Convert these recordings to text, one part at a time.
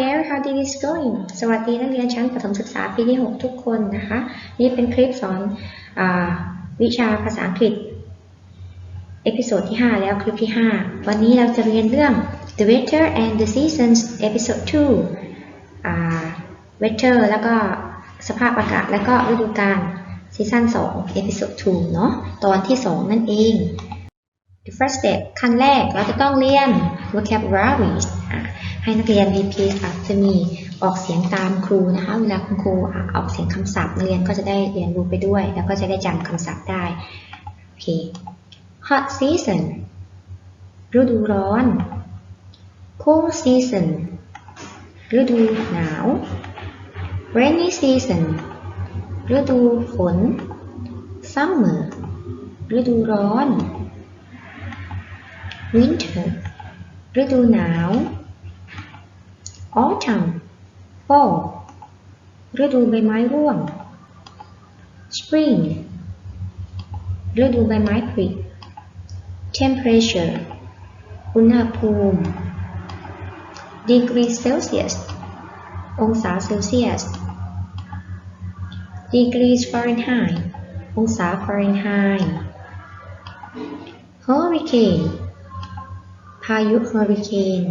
there how did it going สวัสดีนักเรียนชั้นประถมศึกษาปีที่ 6 ทุกคนนะคะ นี่เป็นคลิปสอนอวิชาภาษาอังกฤษ เอพิโซดที่ 5 แล้วคลิปที่ 5 วันนี้เราจะเรียนเรื่อง the weather and the seasons episode 2 weather แล้วก็สภาพอากาศแล้วก็ฤดูกาลซีซั่น2 episode 2 เนาะตอนที่ 2 นั่นเอง The first step ขั้นแรกเราจะต้องเรียน vocabularies ให้นักเรียน repeat after me ออกเสียงตามครูนะคะ เวลาคุณครูอออกเสียงคำศัพท์นักเรียนก็จะได้เรียนรู้ไปด้วย แล้วก็จะได้จำคำศัพท์ได้โอเค hot season ฤดูร้อน cool season ฤดูหนาว rainy season ฤดูฝน summer ฤดูร้อน winter ฤดูหนาว autumn fall ฤดูใบไม้ร่วง spring ฤดูใบไม้ผลิ temperature อุณหภูมิ degree Celsius องศาเซลเซียส Degree Fahrenheit องศาฟาเรนไฮต์ hurricane พายุเฮอริเคน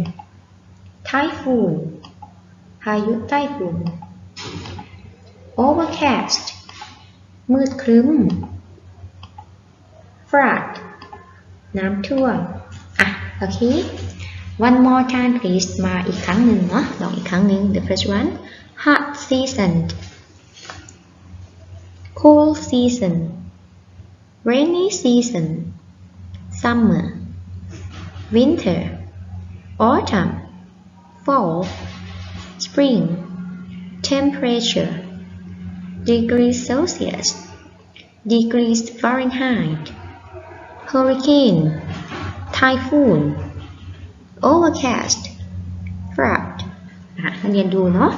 ไทฟูนพายุใต้ฝุ่น overcast มืดครึ้ม flood น้ำท่วม อ่ะ โอเค one more time please มาอีกครั้งหนึ่งเนาะ ลองอีกครั้งหนึ่ง the first one hot season cool season rainy season summer winter autumn Fall spring temperature degrees Celsius degrees Fahrenheit hurricane typhoon overcast flood อะเรียนดูเนาะ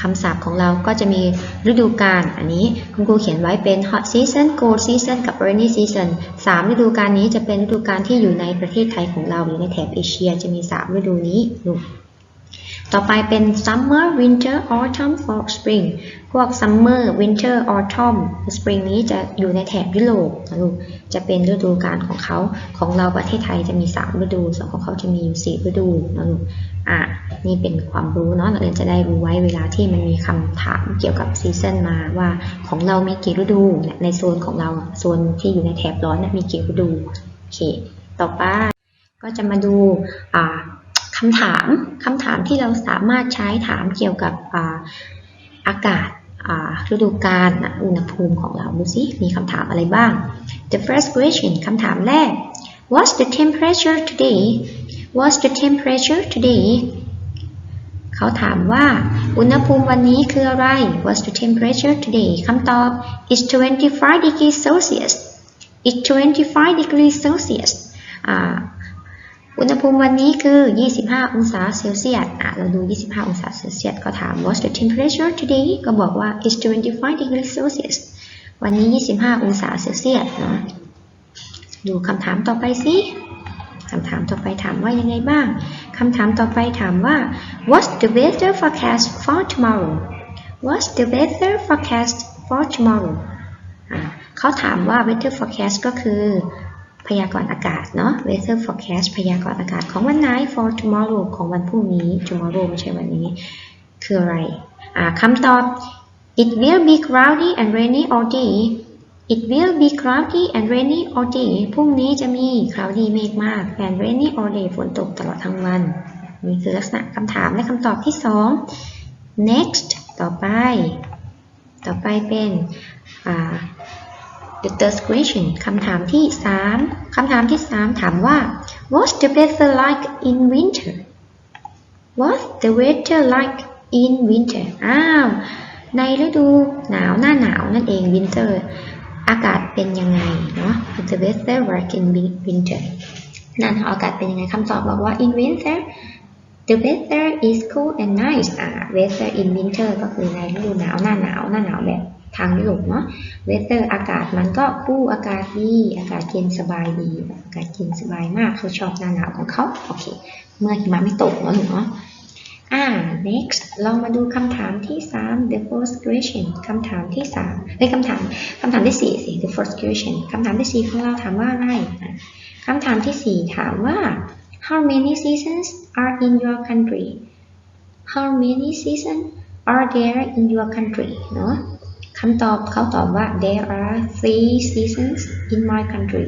คำศัพท์ของเราก็จะมีฤดูกาลอันนี้คุณครูเขียนไว้เป็น hot season cold season กับ rainy season สามฤดูกาลนี้จะเป็นฤดูกาลที่อยู่ในประเทศไทยของเราหรือในแถบเอเชียจะมีสามฤดูนี้ลูก ต่อไปเป็น summer winter autumn fall spring พวก summer winter autumn spring นี้จะอยู่ในแถบยุโรปนะลูก จะเป็นฤดูกาลของเขา ของเราประเทศไทยจะมี 3 ฤดู ส่วนของเขาจะมีอยู่ 4 ฤดูนะลูก อะ นี่เป็นความรู้เนาะนักเรียนจะได้รู้ไว้เวลาที่มันมีคำถามเกี่ยวกับซีซันมาว่าของเรามีกี่ฤดู ในโซนของเรา โซนที่อยู่ในแถบร้อนมีกี่ฤดู โอเค ต่อไปก็จะมาดูอ่า คำถามคำถามที่เราสามารถใช้ถามเกี่ยวกับอาอากาศฤดูกาลอุณหภูมิของเราดูสิมีคำถามอะไรบ้าง The first question คำถามแรก What's the temperature today What's the temperature today เขาถามว่า อุณหภูมิวันนี้คืออะไร What's the temperature today คำตอบ It's 25 degrees Celsius It's 25 degrees Celsius อุณหภูมิวันนี้คือ 25 องศาเซลเซียส อะ เราดู 25 องศาเซลเซียส ก็ถาม What's the temperature today ก็บอกว่า it's 25 degrees Celsius วันนี้ 25 องศาเซลเซียส เนาะ ดูคำถามต่อไปสิคำถามต่อไปถามว่ายังไงบ้าง คำถามต่อไปถามว่า What's the weather forecast for tomorrow What's the weather forecast for tomorrow อะเขาถามว่า weather forecast ก็คือ พยากรณ์อากาศเนาะ weather forecast พยากรณ์อากาศของวันไหน for tomorrow ของวันพรุ่งนี้ tomorrow ไม่ใช่วันนี้ คืออะไรอ่าคำตอบ it will be cloudy and rainy all day it will be cloudy and rainy all day พรุ่งนี้จะมี cloudy เมฆมาก and rainy all day ฝนตกตลอดทั้งวัน นี่คือลักษณะคำถามและคำตอบที่ 2 next ต่อไป ต่อไปเป็นอ่า The third question คำถามที่ 3 คำถามที่ 3 ถามว่า What's the weather like in winter What's the weather like in winter อ้าว ในฤดูหนาวหน้าหนาวนั่นเอง winter อากาศเป็นยังไงเนาะ The weather like in winter น้าหนอากาศเป็นยังไงคำตอบบอกว่า in winter the weather is cool and nice อ่า weather in winter ก็คือในฤดูหนาวหน้าหนาวหน้าหนาวแบบ ทางยุโรปเนาะ weather อากาศมันก็คู่อากาศดี อากาศเย็นสบายดี อากาศเย็นสบายมากเขาชอบหน้าหนาวของเขาโอเค เมื่อหิมะไม่ตกเนาะหนูเนาะอ่า next ลองมาดูคำถามที่ 3 the first question คำถามที่3เอ้ยคำถามคำถามที่4สิ the first question คำถามที่ 4 ของเราถามว่าอะไรคำถามที่ 4 ถามว่า how many seasons are in your country how many seasons are there in your country เนอะ คำตอบเขาตอบว่า there are three seasons in my country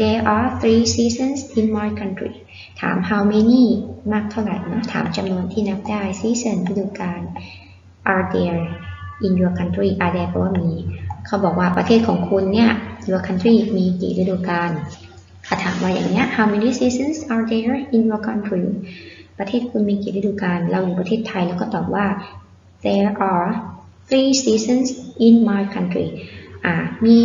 there are three seasons in my country ถาม how many มากเท่าไหร่นะถามจำนวนที่นับได้ season ฤดูกาล are there in your country are there แปลว่ามี เขาบอกว่าประเทศของคุณเนี่ย your country มีกี่ฤดูกาลเขาถามมาอย่างเนี้ย how many seasons are there in your country ประเทศคุณมีกี่ฤดูกาลเราอยู่ประเทศไทยแล้วก็ตอบว่า there are three seasons in my country อ่ามี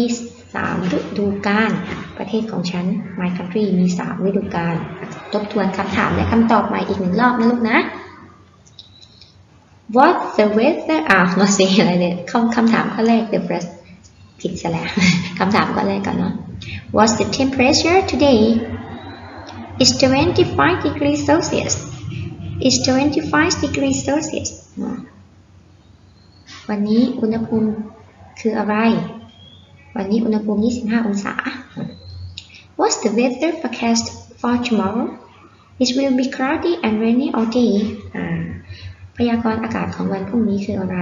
สามฤดูกาลประเทศของฉัน my country มีสามฤดูกาลทบทวนคำถามและคำตอบใหม่อีกหนึ่งรอบนะลูกนะ What the weather อ่ามาสิอะไรเนี่ยคำคำถามข้อแรก the first ผิดซะแล้วคำถามข้อแรกก่อนเนาะ What's the temperature today It's 25 degrees Celsius It's 25 degrees Celsius วันนี้อุณหภูมิคืออะไร วันนี้อุณหภูมิ 25 องศา What's the weather forecast for tomorrow It will be cloudy and rainy all day พยากรณ์อากาศของวันพรุ่งนี้คืออะไร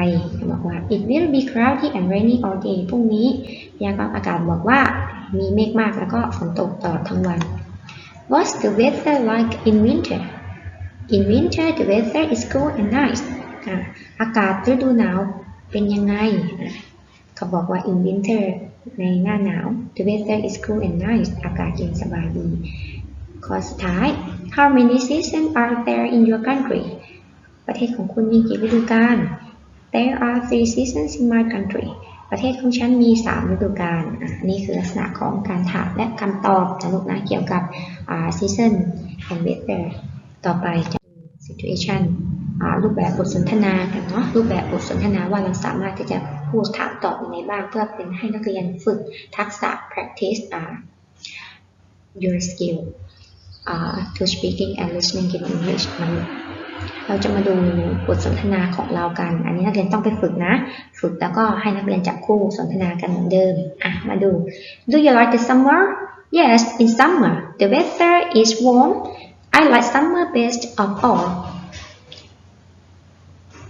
บอกว่า it will be cloudy and rainy all day พรุ่งนี้พยากรณ์อากาศบอกว่ามีเมฆมากแล้วก็ฝนตกตลอดทั้งวัน What's the weather like in winter In winter the weather is cool and nice อากาศฤดูหนาวเป็นยังไง เขาบอกว่า in winter ในหน้าหนาว the weather is cool and nice อากาศเย็นสบายดี ข้อสุดท้าย How many seasons are there in your country ประเทศของคุณมีกี่ฤดูกาล There are three seasons in my country ประเทศของฉันมี 3 ฤดูกาลอะนี่คือลักษณะของการถามและคำตอบนะลูกนะเกี่ยวกับ season and weather ต่อไปจะ situation รูปแบบบทสนทนากันเนาะรูปแบบบทสนทนาว่าเราสามารถที่จะพูดถามตอบยังไงบ้างเพื่อเป็นให้นักเรียนฝึกทักษะ practice อ่า your skill อ่า to speaking and listening in English มันเราจะมาดูบทสนทนาของเรากัน อันนี้นักเรียนต้องไปฝึกนะ ฝึกแล้วก็ให้นักเรียนจับคู่สนทนากันเหมือนเดิม อะ มาดู Do you like the summer? Yes, in summer. The weather is warm. I like summer best of all.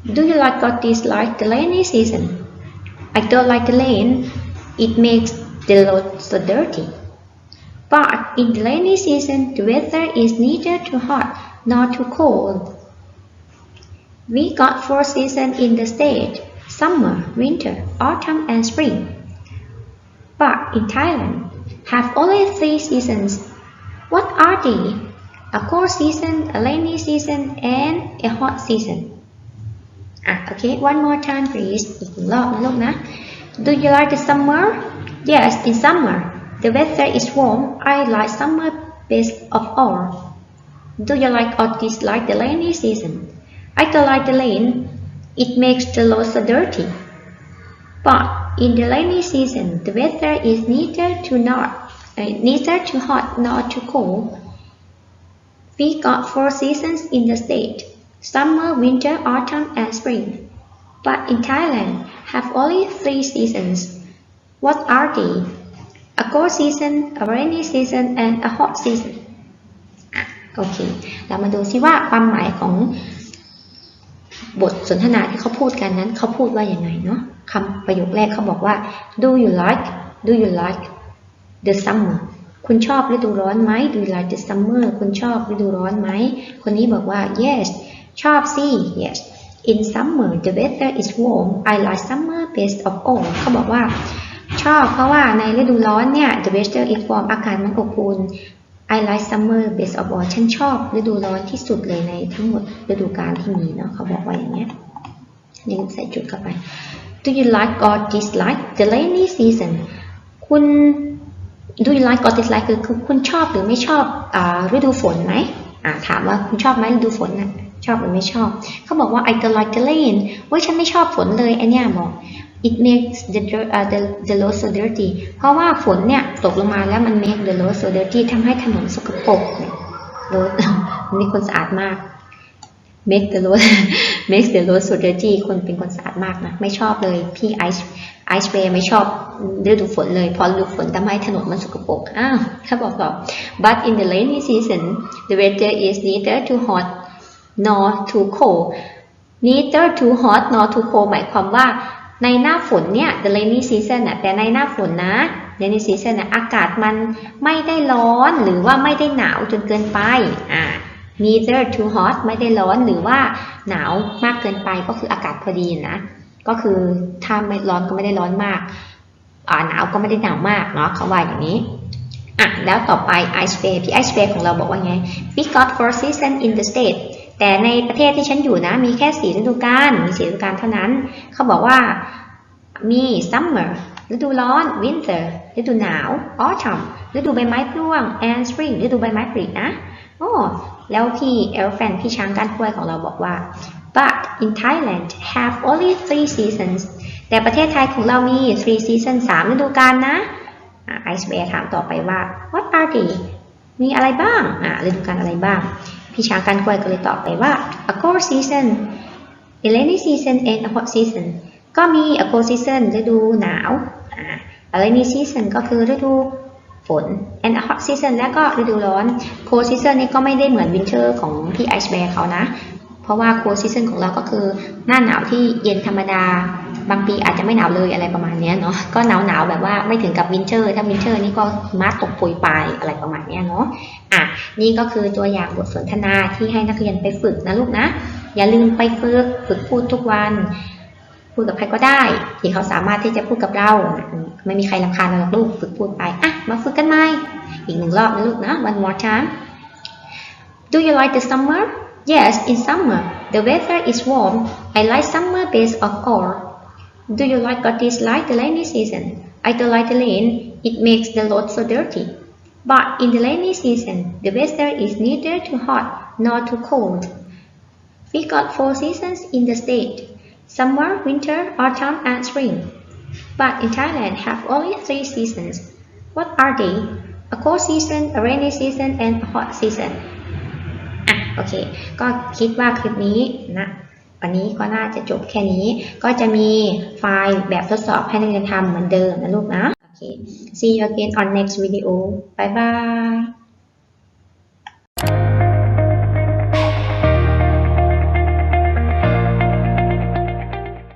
Do you like or dislike the rainy season? I don't like the rain. It makes the road so dirty. But in the rainy season, the weather is neither too hot nor too cold. We got four seasons in the state summer, winter, autumn, and spring. But in Thailand, have only three seasons. What are they? A cold season, a rainy season, and a hot season. อ่ะ okay one more time please อีกหนึ่งรอบนะลูกนะ Do you like the summer? Yes, in summer. The weather is warm. I like summer best of all. Do you like or dislike the rainy season? I don't like the rain. It makes the road so dirty. But in the rainy season, the weather is neither too not, uh, neither too hot nor too cold. We got four seasons in the state: Summer, winter, autumn, and spring. But in Thailand, have only three seasons. What are they? A cold season, a rainy season, and a hot season. อะโอเค เรามาดูซิว่าความหมายของบทสนทนาที่เขาพูดกันนั้นเขาพูดว่าอย่างไงเนาะคำประโยคแรกเขาบอกว่า do you like do you like the summer คุณชอบฤดูร้อนไหม do you like the summer คุณชอบฤดูร้อนไหม คนนี้บอกว่า yes ชอบสิ yes in summer the weather is warm I like summer best of all เขาบอกว่า ชอบเพราะว่าในฤดูร้อนเนี่ย the weather is warm อากาศมันอบอุ่น I like summer best of all ฉันชอบฤดูร้อนที่สุดเลยในทั้งหมดฤดูกาลที่มีเนาะเขาบอกว่าอย่างเงี้ยนี่ใส่จุดเข้าไป Do you like or dislike the rainy season คุณ Do you like or dislike คือคุณชอบหรือไม่ชอบอฤดูฝนไหมถามว่าคุณชอบไหมฤดูฝนน่ะ ชอบหรือไม่ชอบ เขาบอกว่า I don't like the rain เว้ยฉันไม่ชอบฝนเลยไอเนี้ยบอก it makes the uh, the the road so dirty เพราะว่าฝนเนี่ยตกลงมาแล้วมัน make the road so dirty ทำให้ถนนสกปรกเนี่ย road มีคนสะอาดมาก make the road make the road so dirty คนเป็นคนสะอาดมากนะ ไม่ชอบเลย พี่ไอซ์ไอซ์เบย์ไม่ชอบฤดูฝนเลย พอฤดูฝนทำให้ถนนมันสกปรกอ้าวเขาบอกต่อ but in the rainy season the weather is neither too hot nor too cold neither too hot nor too cold หมายความว่าในหน้าฝนเนี่ย the rainy season นะแต่ในหน้าฝนนะ rainy season นะอากาศมันไม่ได้ร้อนหรือว่าไม่ได้หนาวจนเกินไปอ่า neither too hot ไม่ได้ร้อนหรือว่าหนาวมากเกินไปก็คืออากาศพอดีนะ ก็คือถ้าไม่ร้อนก็ไม่ได้ร้อนมากอ่าหนาวก็ไม่ได้หนาวมากเนาะเขาว่าอย่างนี้อะแล้วต่อไป ice bay พี่ ice bay ของเราบอกว่าไง we got four season in the state แต่ในประเทศที่ฉันอยู่นะ มีแค่สีฤดูกาลมีสีฤดูกาลเท่านั้น เขาบอกว่ามี summer ฤดูร้อน winter ฤดูหนาว autumn ฤดูใบไม้ร่วง and spring ฤดูใบไม้ผลินะโอ้แล้วพี่ elephant พี่ช้างก้านกล้วยของเราบอกว่า but in Thailand have only three seasons แต่ประเทศไทยของเรามี three seasons สามฤดูกาลนะ ไอซ์เบร์ถามต่อไปว่า what are they มีอะไรบ้าง อ่าฤดูกาลอะไรบ้าง พี่ช้างกันกล้วยก็เลยตอบไปว่า a cold season a rainy season and a hot season ก็มี a cold season ฤดูหนาวอ่า a rainy season ก็คือฤดูฝน and a hot season และก็ฤดูร้อน cold season นี่ก็ไม่ได้เหมือน winter ของพี่ ice bear เขานะ เพราะว่า cold season ของเราก็คือหน้าหนาวที่เย็นธรรมดา บางปีอาจจะไม่หนาวเลยอะไรประมาณนี้เนาะก็หนาวหนาวๆแบบว่าไม่ถึงกับ winter ถ้า winter นี่ก็มาตกปรยปลายอะไรประมาณนี้เนาะอะนี่ก็คือตัวอย่างบทสนทนาที่ให้นักเรียนไปฝึกนะลูกนะ อย่าลืมไปฝึกฝึกพูดทุกวันพูดกับใครก็ได้ที่เขาสามารถที่จะพูดกับเรา ไม่มีใครรำคาญเราหรอกลูกฝึกพูดไปอะมาฝึกกันไหมอีกหนึ่งรอบนะลูกนะ one more time Do you like the summer? Yes, in summer. The weather is warm. I like summer best of all. Do you like or dislike the rainy season? I don't like the rain. It makes the road so dirty. But in the rainy season, the weather is neither too hot nor too cold. We got four seasons in the state. Summer, winter, autumn, and spring. But in Thailand have only three seasons. What are they? A cold season, a rainy season, and a hot season. โอเค ก็คิดว่าคลิปนี้นะวันนี้ก็น่าจะจบแค่นี้ ก็จะมีไฟล์แบบทดสอบให้นักเรียนทำเหมือนเดิมนะลูกนะ โอเค see you again on next video bye bye